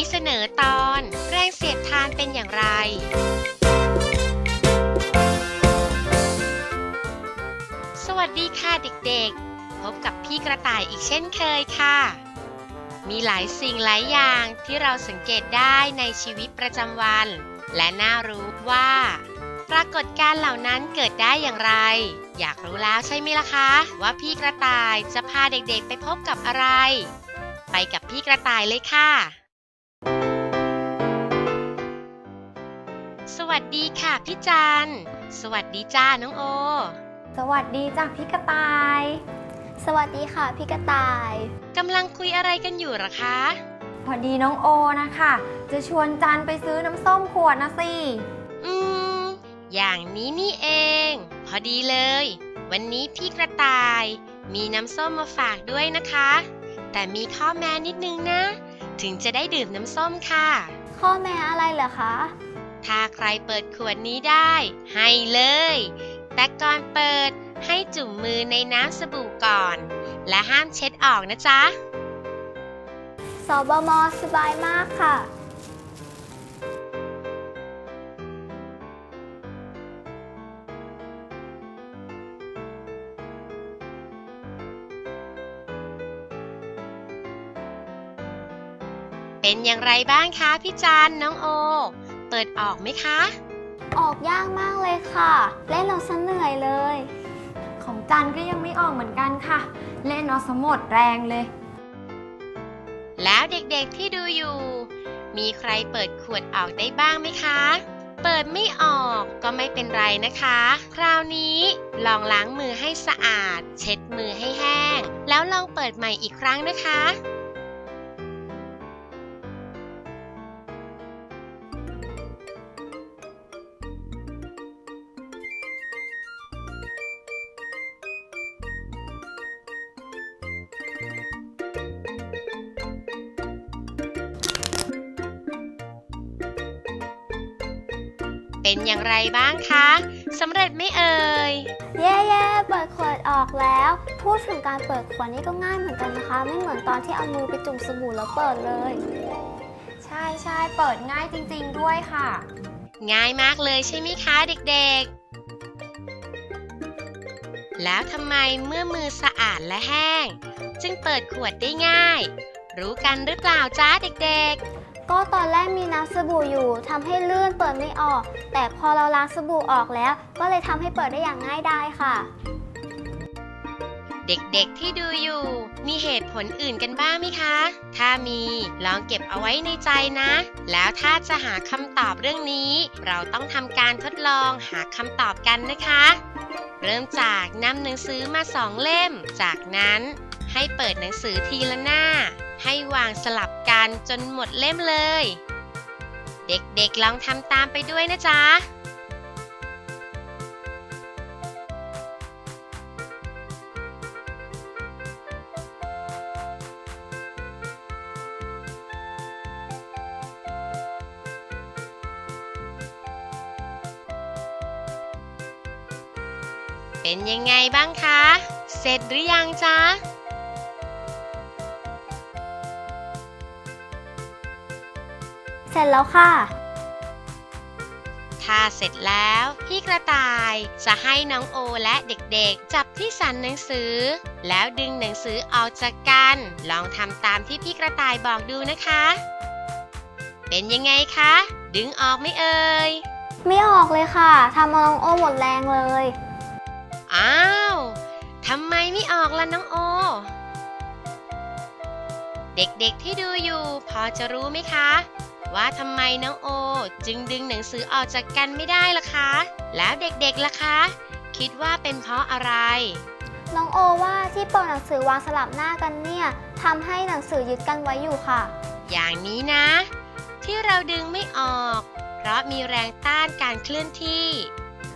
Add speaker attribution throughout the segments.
Speaker 1: นี้เสนอตอนแรงเสียดทานเป็นอย่างไร สวัสดีค่ะเด็กๆ พบกับพี่กระต่ายอีกเช่นเคยค่ะ มีหลายสิ่งหลายอย่างที่เราสังเกตได้ในชีวิตประจำวัน และน่ารู้ว่า ปรากฏการณ์เหล่านั้นเกิดได้อย่างไร อยากรู้แล้วใช่ไหมล่ะคะ ว่าพี่กระต่ายจะพาเด็กๆ ไปพบกับอะไรไปกับพี่กระต่ายเลยค่ะ สวัสดีค่ะพี่จัน สวัสดีจ้าน้องโอ
Speaker 2: สวัสดีจ้ะพี่กระต่าย
Speaker 3: สวัสดีค่ะพี่กระต่าย
Speaker 1: กำลังคุยอะไรกันอยู่หรอคะ
Speaker 2: พอดีน้องโอนะคะ จะชวนจันไปซื้อน้ำส้มขวดนะสิ
Speaker 1: อืม อย่างนี้นี่เอง พอดีเลย วันนี้พี่กระต่าย มีน้ำส้มมาฝากด้วยนะคะ แต่มีข้อแม้นิดนึงนะ ถึงจะได้ดื่มน้ำส้มค่ะ
Speaker 3: ข้อแม้อะไรเหรอคะ
Speaker 1: ถ้าใครเปิดขวดนี้ได้ ให้เลย แต่ก่อนเปิดให้จุ่มมือในน้ำสบู่ก่อน และห้ามเช็ดออกนะจ๊ะ
Speaker 3: สบมสบายมากค่ะ
Speaker 1: เป็นอย่างไรบ้างคะพี่จันน้องโอ เปิดออกไหมคะ
Speaker 3: ออกยากมากเลยค่ะ เล่นเราซะเหนื่อยเลย
Speaker 2: ของจันก็ยังไม่ออกเหมือนกันค่ะ เล่นเอาสมดแรงเลย
Speaker 1: แล้วเด็กๆที่ดูอยู่ มีใครเปิดขวดออกได้บ้างไหมคะ เปิดไม่ออกก็ไม่เป็นไรนะคะ คราวนี้ลองล้างมือให้สะอาด เช็ดมือให้แห้ง แล้วลองเปิดใหม่อีกครั้งนะคะ เป็นอย่างไรบ้างคะสำเร็จไหม่เอ่ย
Speaker 3: เย้เย้เปิดขวดออกแล้ว พูดถึงการเปิดขวดนี่ก็ง่ายเหมือนกันนะคะ ไม่เหมือนตอนที่เอามือไปจุ่มสบู่แล้วเปิดเลย
Speaker 2: ใช่ใช่เปิดง่ายจริง ๆ ด้วยค่ะ
Speaker 1: ง่ายมากเลยใช่ไหมคะเด็กๆ แล้วทำไมเมื่อมือสะอาดและแห้ง จึงเปิดขวดได้ง่าย รู้กันหรือเปล่าจ้าเด็ก
Speaker 3: ก็ตอนแรกมีน้ำสบู่อยู่ทำให้ลื่นเปิดไม่ออก แต่พอเราล้างสบู่ออกแล้ว ก็เลยทำให้เปิดได้อย่างง่ายไดายค่ะ
Speaker 1: เด็กๆที่ดูอยู่ มีเหตุผลอื่นกันบ้างไหมคะ ถ้ามีลองเก็บเอาไว้ในใจนะ แล้วถ้าจะหาคำตอบเรื่องนี้ เราต้องทำการทดลองหาคำตอบกันนะคะ เริ่มจากนำหนังสือมาสองเล่ม จากนั้น ให้เปิดหนังสือทีละหน้า ให้วางสลับกันจนหมดเล่มเลย เด็กๆลองทำตามไปด้วยนะจ๊ะเป็นยังไงบ้างคะ เสร็จหรือยังจ๊ะ
Speaker 3: ร็จแล้วค่ะ
Speaker 1: ถ้าเสร็จแล้วพี่กระต่ายจะให้น้องโอและเด็กๆ จับที่สันหนังสือ แล้วดึงหนังสือออกจากกัน ลองทำตามที่พี่กระต่ายบอกดูนะคะ เป็นยังไงคะ ดึงออกไหม่เอ่ย
Speaker 3: ไม่ออกเลยค่ะทำเอาน้องโอหมดแรงเลย
Speaker 1: อ้าว ทำไมไม่ออกล่ะน้องโอ เด็กๆที่ดูอยู่พอจะรู้ไหมคะ ว่าทำไมน้องโอ จึงดึงหนังสือออกจากกันไม่ได้ล่ะคะ แล้วเด็กๆล่ะคะ คิดว่าเป็นเพราะอะไร
Speaker 3: น้องโอว่าที่เปิดหนังสือวางสลับหน้ากันเนี่ยทำให้หนังสือยึดกันไว้อยู่ค่ะ
Speaker 1: อย่างนี้นะ ที่เราดึงไม่ออก เพราะมีแรงต้านการเคลื่อนที่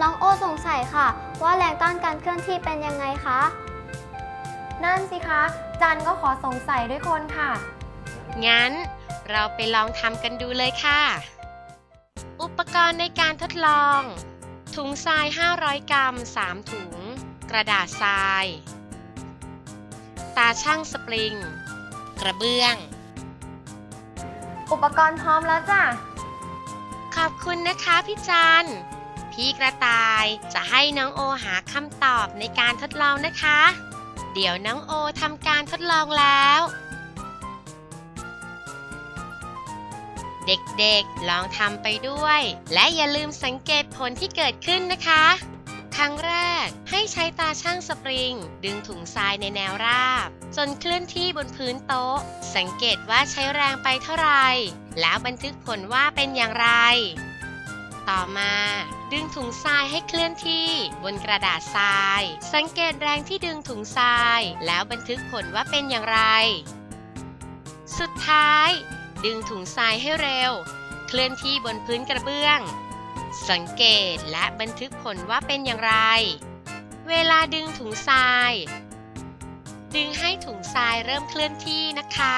Speaker 3: น้องโอสงสัยค่ะ ว่าแรงต้านการเคลื่อนที่เป็นยังไงคะ
Speaker 2: นั่นสิคะ จันก็ขอสงสัยด้วยคนค่ะ
Speaker 1: งั้น เราไปลองทำกันดูเลยค่ะ อุปกรณ์ในการทดลอง ถุงทราย 500 กรัม 3 ถุง กระดาษทราย ตาช่างสปริง กระเบื้อง
Speaker 2: อุปกรณ์พร้อมแล้วจ้ะ
Speaker 1: ขอบคุณนะคะพี่จันพี่กระต่ายจะให้น้องโอหาคำตอบในการทดลองนะคะ เดี๋ยวน้องโอทำการทดลองแล้ว เด็กๆ ลองทำไปด้วย และอย่าลืมสังเกตผลที่เกิดขึ้นนะคะ ครั้งแรกให้ใช้ตาช่างสปริง ดึงถุงทรายในแนวราบ จนเคลื่อนที่บนพื้นโต๊ะ สังเกตว่าใช้แรงไปเท่าไหร่ แล้วบันทึกผลว่าเป็นอย่างไร ต่อมาดึงถุงทรายให้เคลื่อนที่บนกระดาษทราย สังเกตแรงที่ดึงถุงทราย แล้วบันทึกผลว่าเป็นอย่างไร สุดท้าย ดึงถุงทรายให้เร็ว เคลื่อนที่บนพื้นกระเบื้อง สังเกตและบันทึกผลว่าเป็นอย่างไร เวลาดึงถุงทราย ดึงให้ถุงทรายเริ่มเคลื่อนที่นะคะ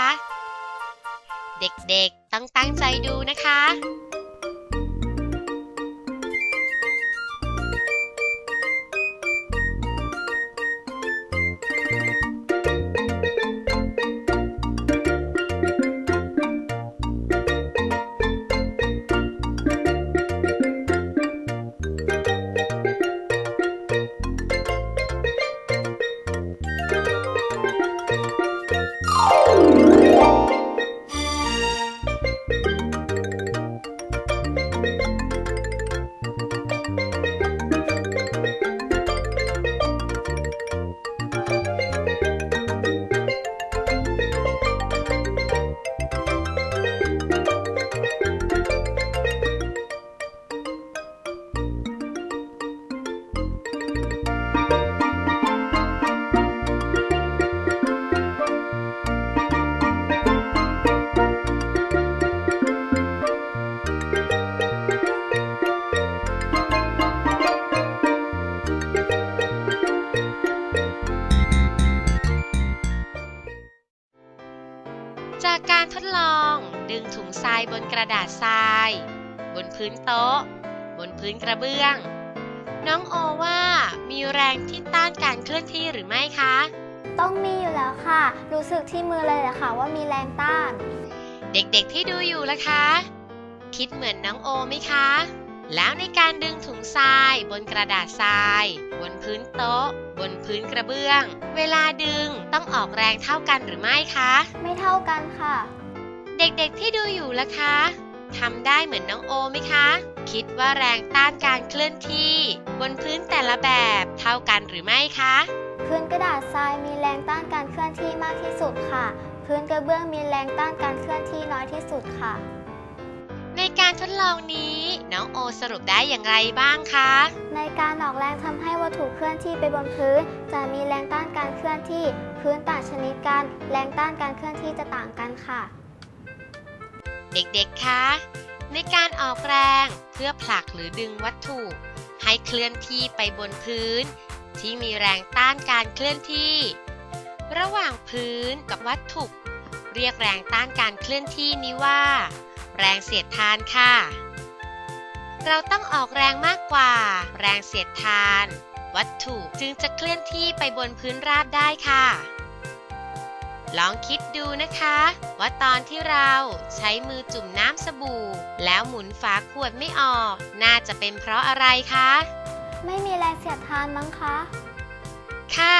Speaker 1: เด็กๆต้องตั้งใจดูนะคะ รายบนกระดาษทราย บนพื้นโต๊ะ บนพื้นกระเบื้อง น้องโอว่ามีแรงที่ต้านการเคลื่อนที่หรือไม่คะ
Speaker 3: ต้องมีอยู่แล้วค่ะ รู้สึกที่มือเลยแหละค่ะว่ามีแรงต้าน
Speaker 1: เด็กๆที่ดูอยู่ล่ะคะ คิดเหมือนน้องโอไหมคะ แล้วในการดึงถุงทราย บนกระดาษทราย บนพื้นโต๊ะ บนพื้นกระเบื้อง เวลาดึงต้องออกแรงเท่ากันหรือไม่คะ
Speaker 3: ไม่เท่ากันค่ะ
Speaker 1: เด็กๆที่ดูอยู่ล่ะคะทำได้เหมือนน้องโอไหมคะ คิดว่าแรงต้านการเคลื่อนที่ บนพื้นแต่ละแบบเท่ากันหรือไม่คะ
Speaker 3: พื้นกระดาษทรายมีแรงต้านการเคลื่อนที่มากที่สุดค่ะ พื้นกระเบื้องมีแรงต้านการเคลื่อนที่น้อยที่สุดค่ะ
Speaker 1: ในการทดลองนี้ น้องโอสรุปได้อย่างไรบ้างคะ
Speaker 3: ในการออกแรงทำให้วัตถุเคลื่อนที่ไปบนพื้น จะมีแรงต้านการเคลื่อนที่ พื้นต่างชนิดกัน แรงต้านการเคลื่อนที่จะต่างกันค่ะ
Speaker 1: เด็กๆ คะ ในการออกแรงเพื่อผลักหรือดึงวัตถุ ให้เคลื่อนที่ไปบนพื้น ที่มีแรงต้านการเคลื่อนที่ ระหว่างพื้นกับวัตถุ เรียกแรงต้านการเคลื่อนที่นี้ว่า แรงเสียดทานค่ะ เราต้องออกแรงมากกว่า แรงเสียดทาน วัตถุจึงจะเคลื่อนที่ไปบนพื้นราบได้ค่ะ ลองคิดดูนะคะ ว่าตอนที่เราใช้มือจุ่มน้ำสบู่ แล้วหมุนฝาขวดไม่ออก น่าจะเป็นเพราะอะไรคะ
Speaker 3: ไม่มีแรงเสียดทานมั้งคะ
Speaker 1: ค่ะ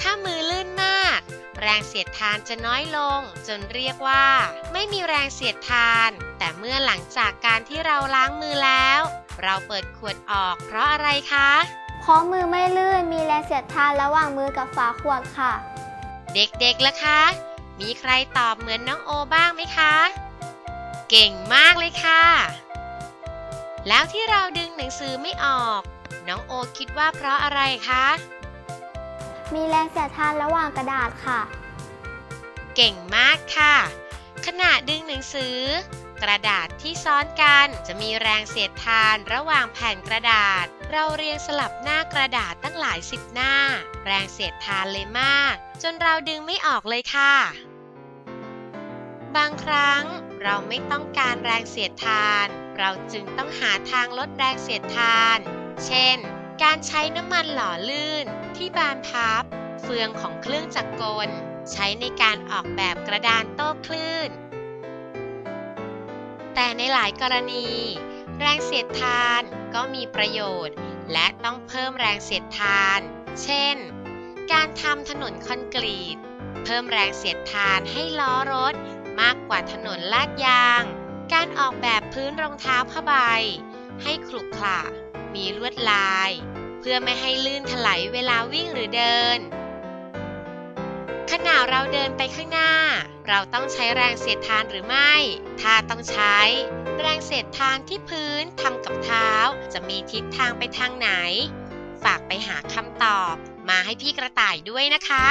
Speaker 1: ถ้ามือลื่นมาก แรงเสียดทานจะน้อยลง จนเรียกว่า ไม่มีแรงเสียดทาน แต่เมื่อหลังจากการที่เราล้างมือแล้ว เราเปิดขวดออกเพราะอะไรคะ
Speaker 3: เพราะมือไม่ลื่นมีแรงเสียดทานระหว่างมือกับฝาขวดค่ะ
Speaker 1: เด็กๆล่ะคะ มีใครตอบเหมือนน้องโอบ้างไหมคะ เก่งมากเลยค่ะ แล้วที่เราดึงหนังสือไม่ออก น้องโอคิดว่าเพราะอะไรคะ
Speaker 3: มีแรงเสียดทานระหว่างกระดาษค่ะ
Speaker 1: เก่งมากค่ะ ขณะดึงหนังสือ กระดาษที่ซ้อนกันจะมีแรงเสียดทานระหว่างแผ่นกระดาษ เราเรียงสลับหน้ากระดาษตั้งหลายสิบหน้า แรงเสียดทานเลยมาก จนเราดึงไม่ออกเลยค่ะ บางครั้งเราไม่ต้องการแรงเสียดทาน เราจึงต้องหาทางลดแรงเสียดทาน เช่น การใช้น้ำมันหล่อลื่น ที่บานพับ เฟืองของเครื่องจักรกล ใช้ในการออกแบบกระดานโต้คลื่น แต่ในหลายกรณี แรงเสียดทานก็มีประโยชน์ และต้องเพิ่มแรงเสียดทาน เช่น การทำถนนคอนกรีต เพิ่มแรงเสียดทานให้ล้อรถมากกว่าถนนลาดยาง การออกแบบพื้นรองเท้าผ้าใบ ให้ขรุขระมีลวดลาย เพื่อไม่ให้ลื่นถลายเวลาวิ่งหรือเดิน ขณะเราเดินไปข้างหน้า เราต้องใช้แรงเสียดทานหรือไม่ ถ้าต้องใช้ แรงเสียดทานที่พื้นทำกับเท้าจะมีทิศทางไปทางไหน ฝากไปหาคำตอบ มาให้พี่กระต่ายด้วยนะคะ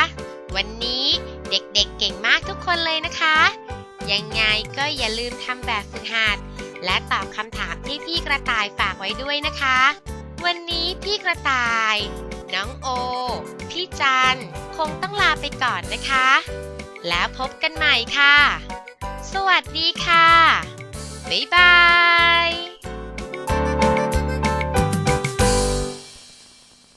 Speaker 1: วันนี้เด็กๆเก่งมากทุกคนเลยนะคะ ยังไงก็อย่าลืมทำแบบฝึกหัด และตอบคำถามที่พี่กระต่ายฝากไว้ด้วยนะคะ วันนี้พี่กระต่าย น้องโอ พี่จันคงต้องลาไปก่อนนะคะ แล้วพบกันใหม่ค่ะ สวัสดีค่ะ บ๊ายบาย